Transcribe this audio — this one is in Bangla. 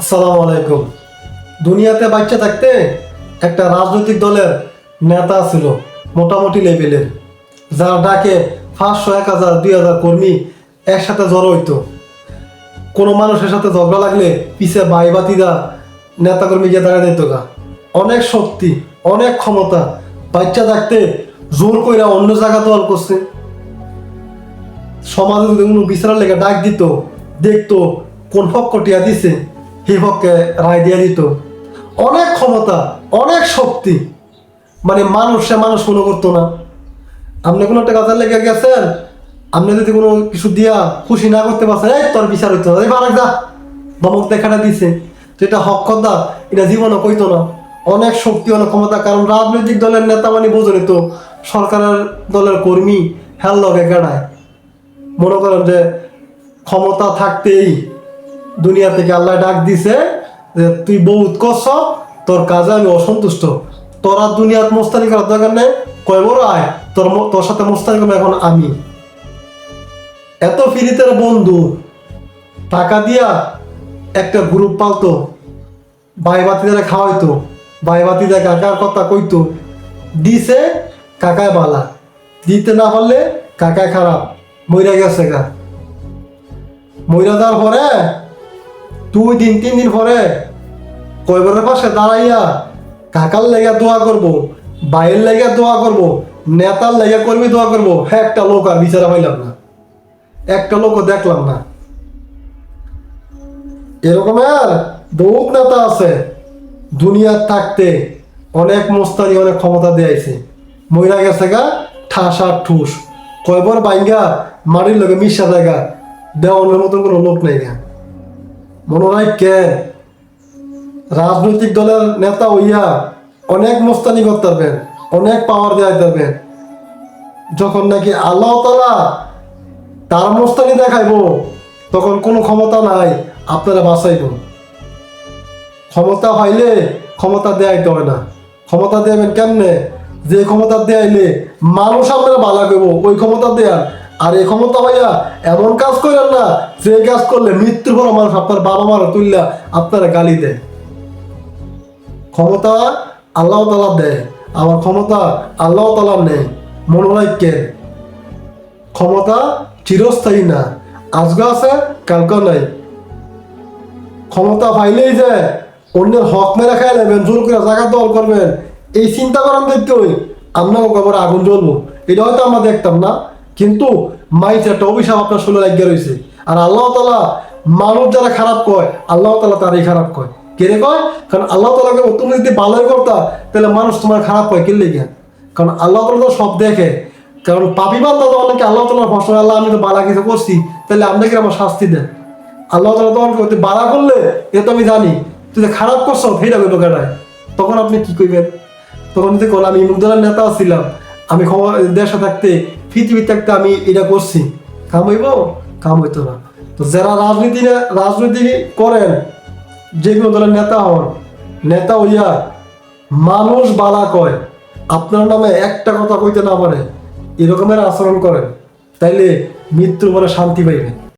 আসসালামু আলাইকুম। দুনিয়াতে বাচ্চা থাকতে একটা রাজনৈতিক দলের নেতা ছিল, মোটামুটি লেভেলের, যার ডাকে পাঁচশো, এক হাজার, দুই হাজার কর্মী একসাথে জড়ো হইতো। কোনো মানুষের সাথে ঝগড়া লাগলে পিছে বাই বাতিদা নেতাকর্মী গিয়ে দাঁড়িয়ে দিত গা। অনেক শক্তি, অনেক ক্ষমতা, বাচ্চা থাকতে জোর কইরা অন্য জায়গা দল করছে। সমাজে যদি কোনো বিচারের লেগে ডাক দিত, দেখতো কোন পক্ষ টিয়া দিছে। পক্ষে রায় দিয়া দিত। অনেক ক্ষমতা, অনেক শক্তি। মানে মানুষ, সে মানুষ মনে করতো না। আপনি কোনো একটা কাজের লেগে গেছেন, আপনি যদি কোনো কিছু দিয়া খুশি না করতে পারছেন, এই তোর বিচার হইতো এই বারাক যা। ধমক দেখাটা দিছে। তো এটা হক কথা, এটা জীবনে কইতো না। অনেক শক্তি, অনেক ক্ষমতা, কারণ রাজনৈতিক দলের নেতা মানে বোঝেনি তো, সরকারের দলের কর্মী হেল লগে গাড়ায়। মনে করেন যে ক্ষমতা থাকতেই দুনিয়া থেকে আল্লাহ ডাক দিছে যে, তুই বহুত করছ তোর কাজে আমি অসন্তুষ্ট। তোরা দুনিয়াত মোস্তানি করার দরকার নেই। কয়, বড় আয়, তোর তোর সাথে মোস্তানি করব এখন আমি। এত ফিরিতের বন্ধু, টাকা দিয়া একটা গ্রুপ পালতো, ভাই বাতিদারে খাওয়াইতো, ভাই বাতিদা কাকার কথা কইতো, দিছে কাকায় বালা। দিতে না পারলে কাকায় খারাপ, মইরা গেছে গা। মইরা যাওয়ার পরে দুই দিন তিন দিন পরে কয়বরের পাশে দাঁড়াইয়া কাকার লেগে দোয়া করব বাইরের লেগে দোয়া করব, নেতার লেগে কর্মী দোয়া করব হ্যাঁ একটা লোক আর বিচারা পাইলাম না। একটা লোকও দেখলাম না। এরকমের বহুত নেতা আছে দুনিয়ার থাকতে অনেক মোস্তানি, অনেক ক্ষমতা দিয়েছে মহিলা গেছে গা, ঠাস আর ঠুস। কয়বার বাইঙ্গা মাটির লোকে মিশা জায়গা, দেওয়ানের মতন কোনো লোক নেই গা। মনে কে? রাজনৈতিক দলের নেতা হইয়া অনেক মোস্তানি করতে অনেক পাওয়ার দেওয়া পারবেন যখন নাকি আল্লাহ তালা তার মোস্তানি দেখাইবো, তখন কোনো ক্ষমতা নাই, আপনারা বাঁচাইব। ক্ষমতা পাইলে ক্ষমতা দেয়াইতে হয় না। ক্ষমতা দেবেন কেমনে? যে ক্ষমতা দেয়াইলে মানুষ আপনারা বালা করব, ওই ক্ষমতা দেয়ান আর এই ক্ষমতা ভাইয়া, এমন কাজ করেন না। যে কাজ করলে মৃত্যুর পর মানুষ আপনার বাবা মারা তুললা আপনারা গালি দেয়। ক্ষমতা আল্লাহ তালা দেয় আমার ক্ষমতা আল্লাহ তালা নেই মনে হয় ক্ষমতা চিরস্থায়ী না আজকে আছে কালকে নাই। ক্ষমতা পাইলেই যে অন্যের হক মেরে খাই নেবেন জোর করে জায়গা দল করবেন, এই চিন্তা করেন দেখতেই আপনাকে কবর আগুন জ্বলবো। এটা হয়তো আমরা দেখতাম না কিন্তু মাইছে একটা অভিশাপ আপনার শুনে লাগিয়ে রয়েছে। আর আল্লাহ তালা মানুষ যারা খারাপ কয়, আল্লাহ তালা তারাই খারাপ কয়। কেড়ে কয়? কারণ আল্লাহ তালাকে তুমি যদি ভালোই করতা, তাহলে মানুষ তোমার খারাপ কয় কেলে গিয়া কারণ আল্লাহ তালা তো সব দেখে। কারণ পাপি বান্দা তো অনেকে আল্লাহ তালার ফসল আল্লাহ, আমি তো বালা কিছু করছি, তাহলে আপনাকে আমার শাস্তি দেন? আল্লাহ তালা তোমার করতে বাড়া করলে, এ তো আমি জানি, তুই যে খারাপ করছ করব কেনায় তখন আপনি কি করবেন তখন যদি কোন আমি মুগ্ধলার নেতা ছিলাম। আমি দেশে থাকতে পৃথিবী থাকতে আমি এটা করছি। কাম হইব? কাম হইতো না। তো যারা রাজনীতি রাজনীতি করেন যেগুলো কোনো দলের নেতা হন, নেতা হইয়া মানুষ বালা কয়, আপনার নামে একটা কথা কইতে না পারে, এরকমের আচরণ করেন, তাইলে মৃত্যু বলে শান্তি পাইবেন।